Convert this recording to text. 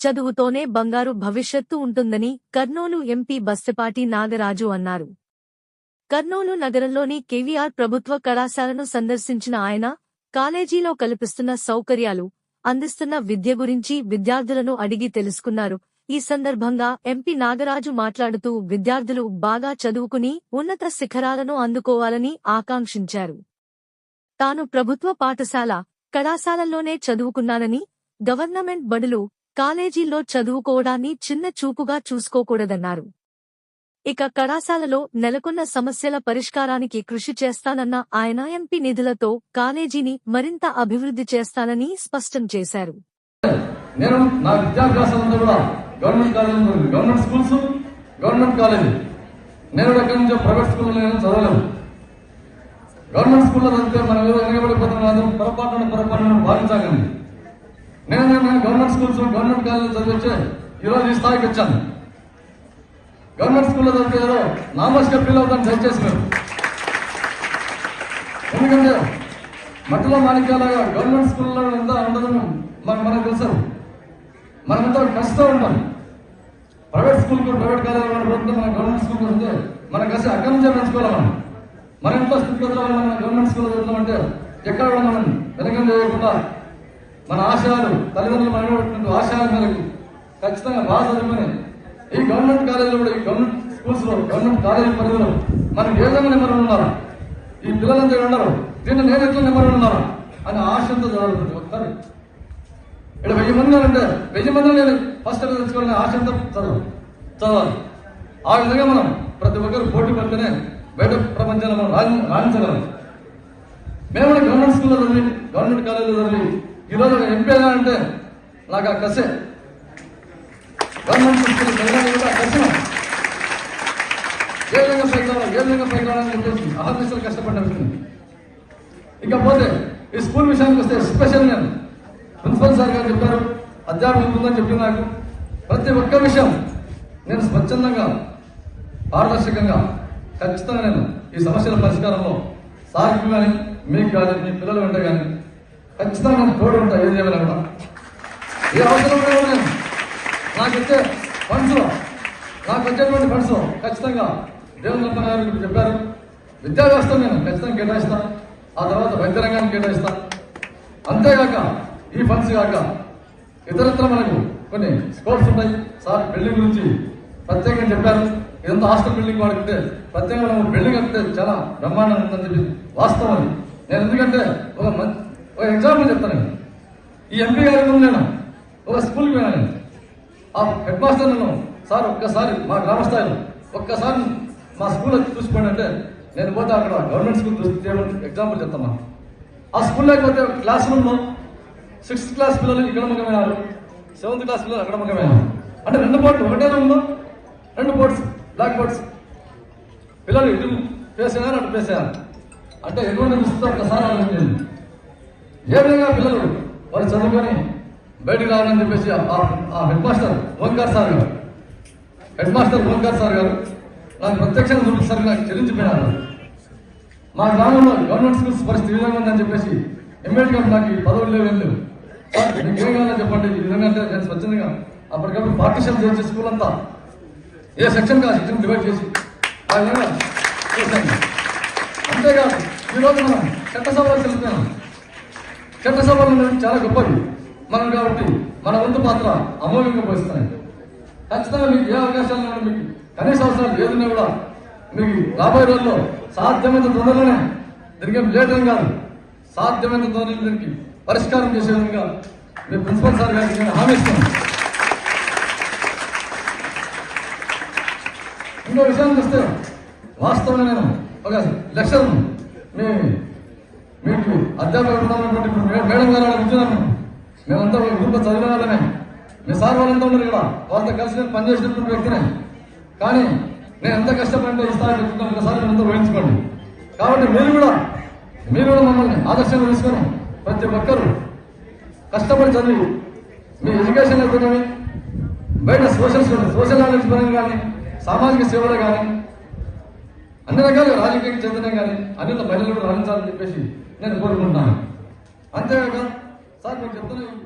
చదువుతోనే బంగారు భవిష్యత్తు ఉంటుందని కర్నూలు ఎంపీ బస్సపాటి నాగరాజు అన్నారు. కర్నూలు నగరంలోని కేవీఆర్ ప్రభుత్వ కళాశాలను సందర్శించిన ఆయన కాలేజీలో కల్పిస్తున్న సౌకర్యాలు అందిస్తున్న విద్య గురించి విద్యార్థులను అడిగి తెలుసుకున్నారు. ఈ సందర్భంగా ఎంపీ నాగరాజు మాట్లాడుతూ విద్యార్థులు బాగా చదువుకుని ఉన్నత శిఖరాలను అందుకోవాలని ఆకాంక్షించారు. తాను ప్రభుత్వ పాఠశాల కళాశాలల్లోనే చదువుకున్నానని గవర్నమెంట్ బడులు కాలేజీల్లో చదువుకోవడాన్ని చిన్న చూపుగా చూసుకోకూడదన్నారు. ఇక కళాశాలలో నెలకొన్న సమస్యల పరిష్కారానికి కృషి చేస్తానన్న ఆయన ఎంపీ నిధులతో కాలేజీని మరింత అభివృద్ధి చేస్తానని స్పష్టం చేశారు. నేను నా విద్యాభ్యాసం కూడా government college government schools government college నేను ఎక్కడి నుంచో ప్రైవేట్ స్కూల్లో నేను గవర్నమెంట్ స్కూల్లో చదివితే మనం ఏదో వెనకబడిపోతున్నాం పొరపాటును పొరపాటును భావించాకండి. నేను నేను గవర్నమెంట్ స్కూల్స్ గవర్నమెంట్ కాలేజ్ చదివించే ఈరోజు ఈ స్థాయికి వచ్చాను. గవర్నమెంట్ స్కూల్లో చదివితే ఏదో నామస్గా ఫీల్ అవుతాను దయచేసి మీరు ఎందుకంటే మట్టిలో మాణిక్యాలుగా గవర్నమెంట్ స్కూల్లో ఎంత ఉండదని మనకు మనకు తెలుసు. మనమంతా కష్టం ఉంటాం. ప్రైవేట్ స్కూల్కి ప్రైవేట్ కాలేజీలో పోతే మన గవర్నమెంట్ స్కూల్కి వస్తే మన కసి అక్కడి నుంచే పెంచుకోవాలి మనం. మన ఇంట్లో స్థితిగతుల మనం గవర్నమెంట్ స్కూల్లో చదువుతామంటే ఎక్కడ మనం వెనకం చేయకుండా మన ఆశయాలు తల్లిదండ్రులు మన పెట్టిన ఆశయాల మేరకు ఖచ్చితంగా బాగా చదువుకొని ఈ గవర్నమెంట్ కాలేజీలో కూడా ఈ గవర్నమెంట్ స్కూల్స్లో గవర్నమెంట్ కాలేజీ పరిధిలో మనం ఏ విధంగా నెంబర్ ఉన్నారు? ఈ పిల్లలంతా ఉన్నారు. దీన్ని నేను ఎట్లా నెంబర్ ఉన్నారు? అని ఆశంతో చదవాలి ప్రతి ఒక్కరు ఇక్కడ వెయ్యి మంది ఉన్నారంటే వెయ్యి మంది నేను ఫస్ట్ తెచ్చుకోవాలని ఆశంతో చదవాలి. చదవాలి. ఆ విధంగా మనం ప్రతి ఒక్కరు పోటీ పడితేనే బయట ప్రపంచంలో మనం రాణించగలం. మేము గవర్నమెంట్ స్కూల్లో చదివి గవర్నమెంట్ కాలేజీలో చదివి ఈరోజు ఒక ఎంపీ అయినా అంటే నాకు ఆ కసే. గవర్నమెంట్ స్కూల్ చదవడానికి కూడా ఆ ఏ విధంగా పైకి ఏ విధంగా పైకి చెప్పేసి అహర్నిశలు కష్టపడిన వ్యక్తిని ఇకపోతే ఈ స్కూల్ విషయానికి వస్తే స్పెషల్ నేను. ప్రిన్సిపల్ సార్ గారు చెప్పారు అధ్యాపకులు ఉందని చెప్పిన నాకు ప్రతి ఒక్క విషయం నేను స్వచ్ఛందంగా పారదర్శకంగా ఖచ్చితంగా నేను ఈ సమస్యల పరిష్కారంలో సార్కి కానీ మీకు కానీ మీ పిల్లల వెంట కానీ ఖచ్చితంగా నేను తోడు ఉంటా ఏది ఏమైనా కూడా ఏ అవసరం ఉన్నా నేను నాకు వచ్చే ఫండ్స్ నాకు వచ్చేటువంటి ఫండ్స్ ఖచ్చితంగా దేవుని గారు చెప్పారు. విద్యా వ్యవస్థ నేను ఖచ్చితంగా కేటాయిస్తాను ఆ తర్వాత వైద్య రంగానికి కేటాయిస్తాను అంతేగాక ఈ ఫండ్స్ కాక ఇతరత్ర మనకు కొన్ని స్కోప్స్ ఉంటాయి. సార్ బిల్డింగ్ గురించి ప్రత్యేకంగా చెప్పారు. ఇదంతా హాస్టల్ బిల్డింగ్ వాడితే ప్రత్యేకంగా మనం బిల్డింగ్ అంటే చాలా బ్రహ్మాండంగా ఉందని చెప్పి వాస్తవం నేను ఎందుకంటే ఒక మంచి ఒక ఎగ్జాంపుల్ చెప్తాను ఈ ఎంపీ గారి ముందు నేను ఒక స్కూల్కి పోయినా ఆ హెడ్ మాస్టర్ నన్ను సార్ ఒక్కసారి మా గ్రామ స్థాయిలో ఒక్కసారి మా స్కూల్లో చూసుకోండి అంటే నేను పోతే అక్కడ గవర్నమెంట్ స్కూల్ చూసి ఎగ్జాంపుల్ చెప్తాను ఆ స్కూల్లో పోతే క్లాస్ రూమ్లో సిక్స్త్ క్లాస్ పిల్లలు ఇక్కడ ముఖమైనారు సెవెంత్ క్లాస్ పిల్లలు అక్కడ ముఖమైనారు. అంటే రెండు బోర్డు ఒకటే రూమ్లో రెండు బోర్డ్స్ బ్లాక్ బోర్డ్స్ పిల్లలు ఇటు ఫేస్ అటు ఫేస్ అంటే ఎటువంటి చూస్తే ఒకసారి ఆలోచించండి ఏ విధంగా పిల్లలు వారు చదువుకొని బయటకు రావాలని చెప్పేసి ఆ- ఆ హెడ్ మాస్టర్ ఓంకార్ సార్ గారు. హెడ్ మాస్టర్ ఓంకార్ సార్ గారు నాకు ప్రత్యక్షంగా చూపిస్తారు నాకు చెల్లించిపోయినారు. మా గ్రామంలో గవర్నమెంట్ స్కూల్స్ పరిస్థితి విధంగా ఉందని చెప్పేసి ఎమ్మెల్యే గా నాకు ఈ పదవులు లేవు ఏం మీకు ఏం కావాలో చెప్పండి ఈ విధంగా అంటే నేను స్వచ్ఛంగా అప్పటికప్పుడు పార్టీషన్ చేసి స్కూల్ అంతా ఏ సెక్షన్ కా సెక్షన్ డివైడ్ చేసి. ఆ విధంగా అంతేకాదు ఈరోజు మనం చట్టసభలో వెళ్తున్నాం చట్టసభలు అనేది చాలా గొప్పది. మనం కాబట్టి మన వంతు పాత్ర అమోఘంగా పోస్తున్నాయి ఖచ్చితంగా మీకు ఏ అవకాశాలు మీకు కనీస అవసరాలు లేదన్నా కూడా మీకు రాబోయే రోజుల్లో సాధ్యమైన తొందరలోనే దీనికి లేటం కాదు. సాధ్యమైన తొందరలో దీనికి పరిష్కారం చేసే విధంగా మీ ప్రిన్సిపల్ సార్ గారికి నేను హామీ ఇస్తున్నాను. ఇంకో విషయానికి వస్తే వాస్తవంగా నేను ఒక లెక్చర్ మీ మీకు అధ్యాపకులు ఉన్నటువంటి ఇప్పుడు మేడం గారు కూర్చున్నాను మేమంతా ఒక చదివిన వాళ్ళమే. మీ సార్ వాళ్ళంతా ఉన్నారు ఇక్కడ. వాళ్ళతో కలిసి నేను పనిచేసినటువంటి వ్యక్తినే. కానీ నేను ఎంత కష్టపడి ఈ చెప్తున్నాను ఒకసారి మీరంతా ఊహించుకోండి. కాబట్టి మీరు కూడా మీరు కూడా మమ్మల్ని ఆదర్శంగా తీసుకొని ప్రతి ఒక్కరూ కష్టపడి చదివి మీ ఎడ్యుకేషన్ అయితేనేమి బయట సోషల్ సోషల్ నాలెడ్జ్ పరంగా కానీ సామాజిక సేవలు కానీ అన్ని రకాల రాజకీయ చైతన్యం కానీ అన్ని మహిళలు కూడా రాణించాలని చెప్పేసి నేను కోరుకుంటున్నాను అంతేకాక సార్ నేను చెప్తున్నాను